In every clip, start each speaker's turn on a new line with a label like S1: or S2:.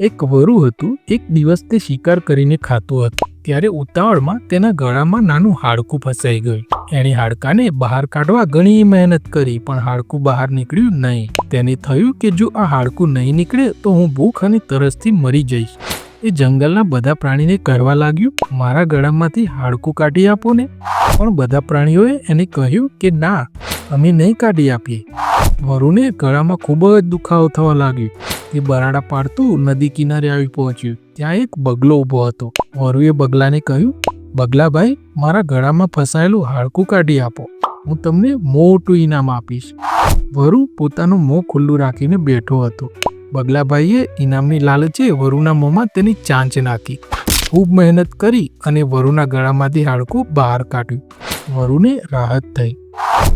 S1: એક વરુ હતું, એક દિવસ તે શિકાર કરીને ખાતું હતું. ત્યારે ઉતાવળમાં તેના ગળામાં નાનું હાડકું ફસાઈ ગયું. એણે હાડકાને બહાર કાઢવા ઘણી મહેનત કરી, પણ હાડકું બહાર નીકળ્યું નહીં. તેને થયું કે જો આ હાડકું નહીં નીકળે, તો હું ભૂખ અને તરસથી મરી જઈશ. એ જંગલના બધા પ્રાણીને કહેવા લાગ્યું, મારા ગળામાંથી હાડકું કાઢી આપો ને. પણ બધા પ્રાણીઓએ એને કહ્યું કે, ના અમે નહીં કાઢી આપીએ. વરુને ગળામાં ખૂબ જ દુખાવો થવા લાગ્યો તે બરાડા પાડતું નદી કિનારે આવી પહોંચ્યું. ત્યાં એક બગલો ઊભો હતો. વરુએ બગલાને કહ્યું બગલાભાઈ મારા ગળામાં ફસાયેલું હાડકું કાઢી આપો. હું તમને મોટું ઇનામ આપીશ. વરુ પોતાનું મોં ખુલ્લું રાખીને બેઠો હતો. બગલાભાઈએ ઇનામની લાલચે વરુના મોંમાં તેની ચાંચ નાખી. ખૂબ મહેનત કરી અને વરુના ગળામાંથી હાડકું બહાર કાઢ્યું. વરુને રાહત થઈ.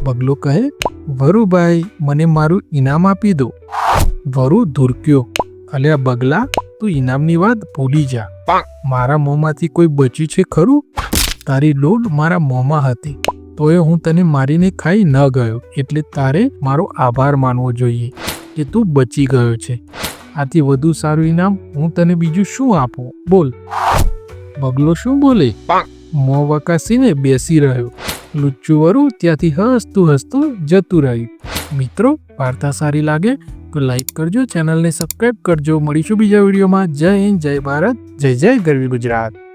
S1: બગલો કહે, વરુભાઈ, મને મારું ઇનામ આપી દો. વરુ ધુરક્યો, અલ્યા બગલા, તું ઇનામની વાત ભૂલી જા. મારા મોંમાંથી કોઈ બચ્યું છે ખરું? તારી લોલ મારા મોંમાં હતી. તોય હું તને મારીને ખાઈ ન ગયો, એટલે તારે મારો આભાર માનવો જોઈએ કે તું બચી ગયો છે. આથી વધુ સારું ઇનામ હું તને બીજું શું આપું? બોલ. બગલો શું બોલે? મોં વકાસીને બેસી રહ્યો. લુચ્ચું વરું, ત્યાંથી હસતું હસતું જતું રહ્યું. મિત્રો, વાર્તા સારી લાગે તો લાઈક કરજો, ચેનલને સબસ્ક્રાઈબ કરજો. મળીશું બીજા વિડીયોમાં. જય હિન્દ, જય ભારત, જય જય ગરવી ગુજરાત.